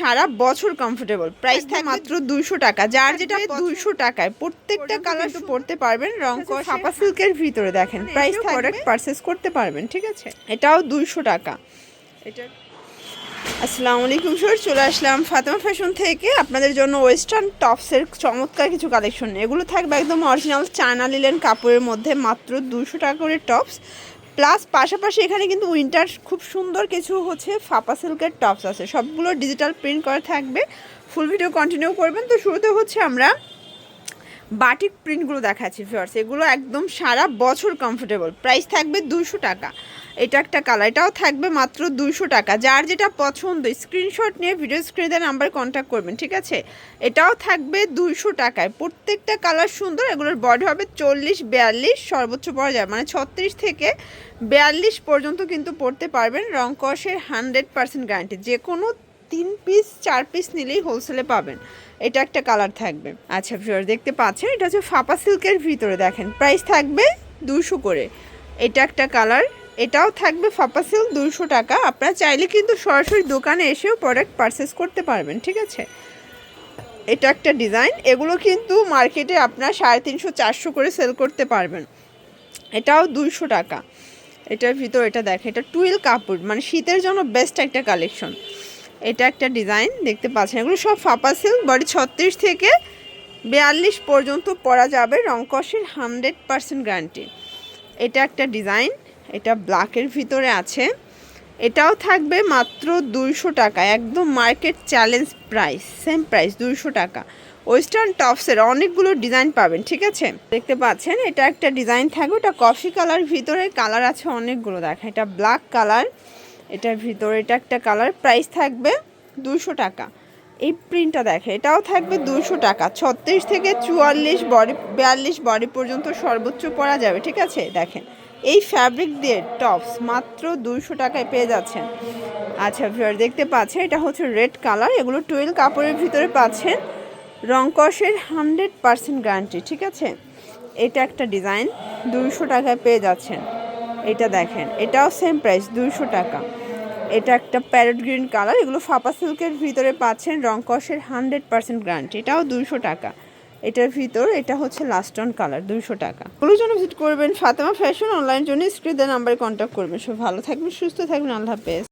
সারা বছর comfortable price থাকে মাত্র দুইশো টাকা। যার যেটা দুইশো টাকায় প্রত্যেকটা কালার তো পড়তে পারবেন রং ছাপা সিল্কের ভিতরে দেখেন প্রাইস প্রোডাক্ট পারচেস করতে পারবেন ঠিক আছে? এটাও দুইশো টাকা। এটা আসসালামু আলাইকুম স্যার চলে আসলাম ফাতেমা ফ্যাশন থেকে। আপনাদের জন্য ওয়েস্টার্ন টপসের চমৎকার কিছু কালেকশন এগুলো থাকবে একদম অরিজিনাল চায়না লিলেন কাপড়ের মধ্যে মাত্র দুশো টাকা করে টপস প্লাস পাশাপাশি এখানে কিন্তু উইন্টার খুব সুন্দর কিছু হচ্ছে ফাপা সিল্কের টপস আছে। সবগুলো ডিজিটাল প্রিন্ট করা থাকবে। ফুল ভিডিও কন্টিনিউ করবেন। তো শুরুতে হচ্ছে আমরা বাটিক প্রিন্টগুলো দেখাচ্ছি ফিওর্স এগুলো একদম সারা বছর কমফোর্টেবল প্রাইস থাকবে দুশো টাকা। এটা একটা কালার এটাও থাকবে মাত্র দুশো টাকা। যার যেটা পছন্দ স্ক্রিনশট নিয়ে ভিডিও স্ক্রিনে নাম্বার কন্ট্যাক্ট করবেন, ঠিক আছে? এটাও থাকবে দুশো টাকায়। প্রত্যেকটা কালার সুন্দর, এগুলোর বডি হবে চল্লিশ, বিয়াল্লিশ, সর্বোচ্চ পড়া যায় মানে ছত্রিশ থেকে বিয়াল্লিশ পর্যন্ত কিন্তু পড়তে পারবেন। রং কষের হান্ড্রেড পার্সেন্ট গ্যারান্টি যে কোনো তিন পিস চার পিস নিলেই হোলসেলে পাবেন। এটা একটা কালার থাকবে। আচ্ছা ভিউয়ার দেখতে পাচ্ছেন? এটা হচ্ছে ফাপা সিল্কের ভিতরে, দেখেন। প্রাইস থাকবে দুশো করে। এটা একটা কালার এটাও থাকবে ফাপা সিল্ক দুশো টাকা। আপনারা চাইলে কিন্তু সরাসরি দোকানে এসেও প্রোডাক্ট পারচেস করতে পারবেন, ঠিক আছে? এটা একটা ডিজাইন এগুলো কিন্তু মার্কেটে আপনার সাড়ে তিনশো, চারশো করে সেল করতে পারবেন। এটাও দুইশো টাকা। এটার ভিতর এটা দেখে এটা টুইল কাপড় মানে শীতের জন্য বেস্ট একটা কালেকশন এটা একটা ডিজাইন দেখতে পাচ্ছেন। এগুলো সব ফাপা সিল্ক, বডি ছত্রিশ থেকে বিয়াল্লিশ পর্যন্ত পরা যাবে রংকসের হান্ড্রেড পারসেন্ট গ্যারান্টি এটা একটা ডিজাইন এটা ব্ল্যাকের ভিতরে আছে। এটাও থাকবে মাত্র দুইশো টাকা। একদম market challenge price same price দুইশো টাকা। ওয়েস্টার্ন টপসের অনেকগুলো ডিজাইন পাবেন, ঠিক আছে? দেখতে পাচ্ছেন, এটা একটা ডিজাইন থাকবে। ওটা কফি কালার ভিতরে, কালার আছে অনেকগুলো। দেখেন, এটা ব্ল্যাক কালার, এটার ভিতরে এটা একটা কালার। প্রাইস থাকবে দুশো টাকা। এই প্রিন্টটা দেখে এটাও থাকবে দুশো টাকা। ছত্রিশ থেকে চুয়াল্লিশ বডি, বিয়াল্লিশ বডি পর্যন্ত সর্বোচ্চ পরা যাবে, ঠিক আছে? দেখেন, এই ফ্যাব্রিক দিয়ে টপস মাত্র দুশো টাকায় পেয়ে যাচ্ছেন। আচ্ছা ভিউয়ার দেখতে পাচ্ছেন, এটা হচ্ছে রেড কালার এগুলো টুয়েল কাপড়ের ভিতরে পাচ্ছেন। রংকসের হান্ড্রেড পারসেন্ট গ্যারান্টি ঠিক আছে? এটা একটা ডিজাইন দুশো টাকায় পেয়ে যাচ্ছেন। এটা দেখেন, এটাও সেম প্রাইস দুশো টাকা। এটা একটা প্যারট গ্রিন কালার, এগুলো ফাপা সিল্কের ভিতরে পাচ্ছেন রংকসের হান্ড্রেড পার্সেন্ট গ্যারান্টি। এটাও দুইশো টাকা। এটার ভিতর, এটা হচ্ছে লাস্ট অন কালার দুইশো টাকা। ওগুলোর জন্য ভিজিট করবেন ফাতেমা ফ্যাশন অনলাইন জন্য, স্ক্রিনে নাম্বারে কন্ট্যাক্ট করবেন। সব ভালো থাকবেন, সুস্থ থাকবেন, আল্লাহ হাফেজ।